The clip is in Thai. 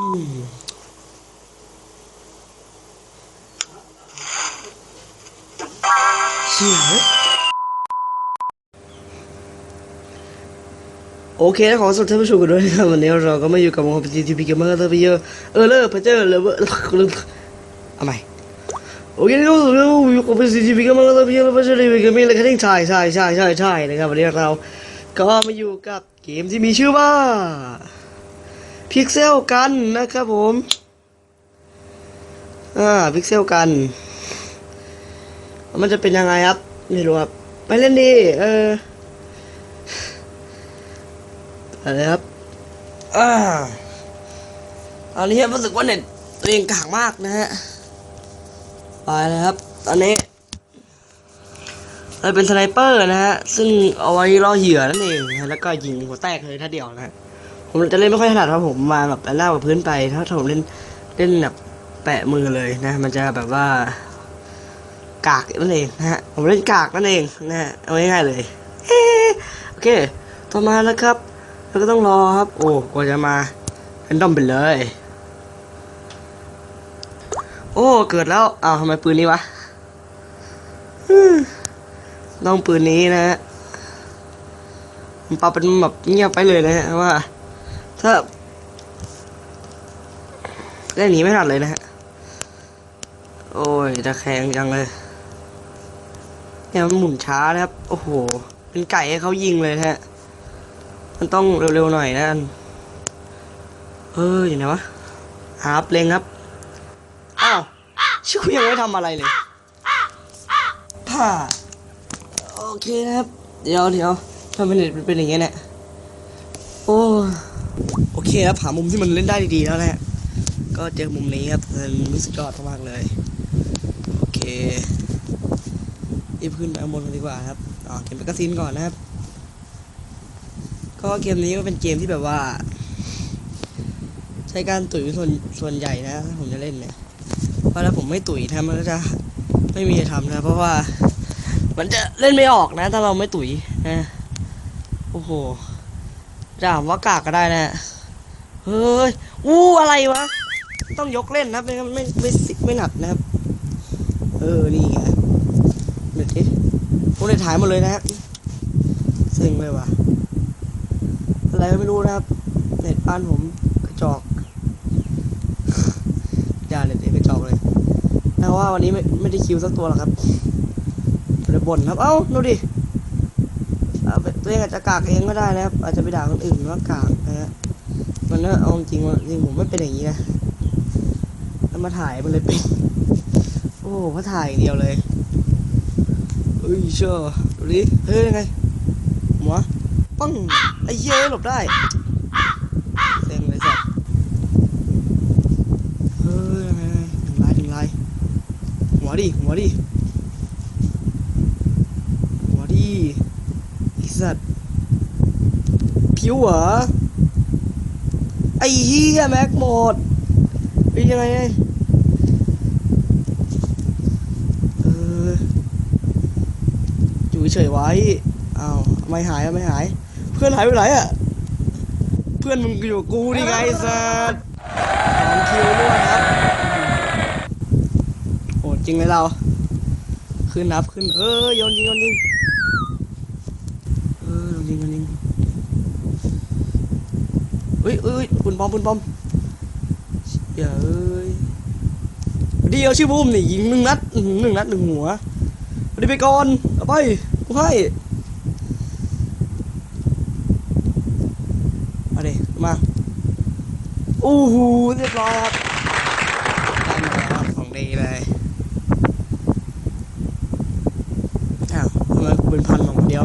เชี่ยเฮ้ยโอเคนะขอสวัสดีท่านผู้ชมกันด้วยนะครับวันนี้เราก็มาอยู่กับวงพีทีพีเกมเมอร์เตอร์พีเยอร์เออเลอร์เพเจอร์เลเวอร์เอาใหม่โอเคนะครับเราอยู่กับพีทีพีเกมเมอร์เตอร์พีเยอร์เลเวอร์เจอร์พีเกมเมอร์เลยครับใช่ใช่ใช่ใช่ใช่นะครับวันนี้เราก็มาอยู่กับเกมที่มีชื่อว่า พิกเซลกันนะครับผม อ่าพิกเซลกัน มันจะเป็นยังไงครับ ไม่รู้ครับ ไปเล่นดี เอออะไรครับอ่าตอนนี้รู้สึกว่าเน็ตตัวเองกากมากนะฮะ ไปเลยครับ ตอนนี้เราเป็นสไนเปอร์นะฮะ ซึ่งเอาไว้ล่อเหยื่อนั่นเอง แล้วก็ยิงหัวแตกเลยถ้าเดียวนะฮะ ผมจะเล่นไม่ค่อยถนัดเพราะผมมาแบบหน้ากับพื้นไปถ้าผมเล่นเล่นแบบแปะมือเลยนะ มันจะแบบว่ากากนั่นเองนะฮะผมเล่นกากนั่นเองนะฮะเอาง่ายๆเลยเโอเค ต่อมาแล้วครับแล้วก็ต้องรอครับ โอ้กว่าจะมาแรนดอมไปเลย โอ้เกิดแล้วอ้าวทำไมปืนนี้วะต้องปืนนี้นะฮะผมปรับเป็นแบบเงียบไปเลยนะฮะว่า ถ้าเล่นหนีไม่ทันเลยนะฮะ โอ้ยจะแข็งจังเลยเนี่ยมันหมุนช้านะครับ โอ้โห เป็นไก่ให้เขายิงเลยนะฮะ มันต้องเร็วๆหน่อยนะอันเอออยู่ไหนวะหาเพลงครับ อ้าวชิคุยังไม่ทำอะไรเลยผ่าโอเคนะครับ เดี๋ยวเดี๋ยวทำเป็นเป็นเป็นอย่างเงี้ยเนี่ย โอ้ เคครับหามุมที่มันเล่นได้ดีๆแล้วแหละก็เจอมุมนี้ครับมันรู้สึกยอดมากเลย โอเครีบขึ้นไปบนกันดีกว่าครับอ๋อเก็บแมกกาซีนก่อนนะครับ ก็เกมนี้ก็เป็นเกมที่แบบว่า ใช้การตุ๋ยส่วนส่วนใหญ่นะถ้าผมจะเล่นเนี่ยเพราะถ้าผมไม่ตุ๋ยทำมันก็จะไม่มีจะทำนะ เพราะว่ามันจะเล่นไม่ออกนะ ถ้าเราไม่ตุ๋ยนะโอ้โหจะถามว่ากากก็ได้นะ เฮ้ย อู้อะไรวะ ต้องยกเล่นนะไม่ไม่ไม่ไม่ไม่หนักนะครับ เออ นี่ไงเดี๋ยวดิพวกในถ่ายหมดเลยนะฮะเซ็งเลยว่ะ อะไรก็ไม่รู้นะครับเน็ตบ้านผมกระจอกอย่าเน็ตเอกกระจอกเลยแต่ว่าวันนี้ไม่ไม่ได้คิวสักตัวหรอกครับเดี๋ยวบ่นครับ เอ้า ดูดิเอาไปตัวเองอาจจะกากเองก็ได้นะครับ อาจจะไปด่าคนอื่นว่ากากนะฮะ มันก็เอาจริงว่าจริงผมไม่เป็นอย่างนี้นะแล้วมาถ่ายมันเลยเป็น โอ้มาถ่ายอย่างเดียวเลยเอ้ยเชื่อดูดิเฮ้ยยังไงหัวปังไอ้เหี้หลบได้เซ็งเลยสัสเฮ้ยยังไงหนึ่งลายหนึ่งลายหัวดิหัวดิหัวดิไอ้สัตว์ผิวเหรอ ไอ้เหี้ยแม็กหมดเป็นยังไงเนี่ยเอออยู่เฉยไว้อ้าวไม่หายไม่หาย เพื่อนหายไปไหนอะเพื่อนมึงอยู่กูนี่ไงสัตว์สองคิวด้วยครับโหดจริงเลยเรา ขึ้นนับขึ้น เออโยนยิงโยนยิงเออโยนยิงโยนยิง เฮ้ยเอ้ยปืนปอมปืนปอมอย่าเอ้ยเดียวชื่อบูมนี่ยิงหนึ่งนัดหนึ่งนัดหนึ่งหัวดีไปก่อนเอาไปกูให้มาดิมาโอ้โหเรียบร้อยครับได้มาแล้วของดีเลยอ้าวทำไมเป็นพันของเดียว